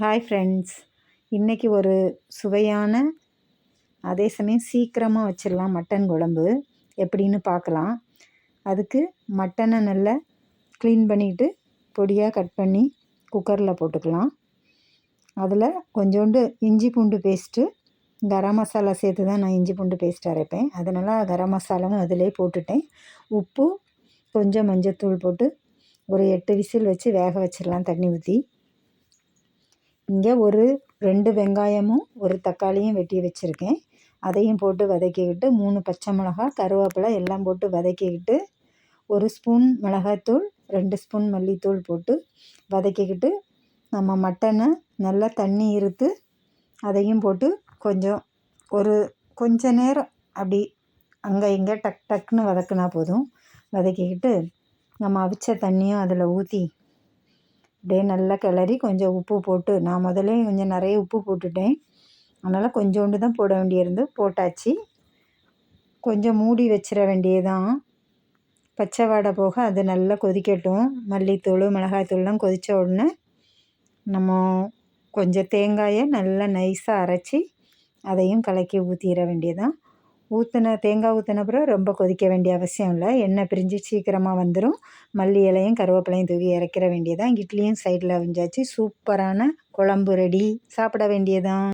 Hi friends இன்றைக்கி ஒரு சுவையான அதே சமயம் சீக்கிரமாக வச்சிடலாம் மட்டன் குழம்பு. எப்படின்னு பார்க்கலாம் அதுக்கு மட்டனை நல்லா க்ளீன் பண்ணிவிட்டு பொடியாக கட் பண்ணி குக்கரில் போட்டுக்கலாம். அதில் கொஞ்சோண்டு இஞ்சி பூண்டு பேஸ்ட்டு கரம் மசாலா சேர்த்து தான் நான் இஞ்சி பூண்டு பேஸ்ட் அரைப்பேன். அதனால் கரம் மசாலாவும் அதிலே போட்டுட்டேன். உப்பு கொஞ்சம் மஞ்சத்தூள் போட்டு ஒரு எட்டு விசில் வச்சு வேக வச்சிடலாம் தண்ணி ஊற்றி இங்கே ஒரு ரெண்டு வெங்காயமும் ஒரு தக்காளியும் வெட்டி வச்சுருக்கேன். அதையும் போட்டு வதக்கிக்கிட்டு மூணு பச்சை மிளகா கருவேப்பிலை எல்லாம் போட்டு வதக்கிக்கிட்டு ஒரு ஸ்பூன் மிளகாத்தூள் ரெண்டு ஸ்பூன் மல்லித்தூள் போட்டு வதக்கிக்கிட்டு நம்ம மட்டனை நல்லா தண்ணி இருத்து அதையும் போட்டு கொஞ்சம் ஒரு கொஞ்ச நேரம் அப்படி அங்கே இங்கே டக் டக்குன்னு வதக்குனா போதும். வதக்கிக்கிட்டு நம்ம அவிச்ச தண்ணியும் அதில் ஊற்றி அப்படியே நல்லா கிளறி கொஞ்சம் உப்பு போட்டு நான் முதல்ல கொஞ்சம் நிறைய உப்பு போட்டுட்டேன். அதனால் கொஞ்சோண்டு தான் போட வேண்டியிருந்து போட்டாச்சு. கொஞ்சம் மூடி வச்சிட வேண்டியதான் பச்சை வாடை போக அது நல்லா கொதிக்கட்டும். மல்லித்தூள் மிளகாய்த்தூள்லாம் கொதித்த உடனே நம்ம கொஞ்சம் தேங்காயை நல்லா நைஸாக அரைச்சி அதையும் கலக்கி ஊற்றிட வேண்டியதான் ஊற்றின தேங்காய் ஊற்றின பிறகு ரொம்ப கொதிக்க வேண்டிய அவசியம் இல்லை. எண்ணெய் பிரிஞ்சு சீக்கிரமாக வந்துடும் மல்லி இலையும் கருவேப்பிலையும் தூவி இறக்கிற வேண்டியதான் இட்லியும் சைடில் அவிஞ்சாச்சு. சூப்பரான குழம்பு ரெடி சாப்பிட வேண்டியதான்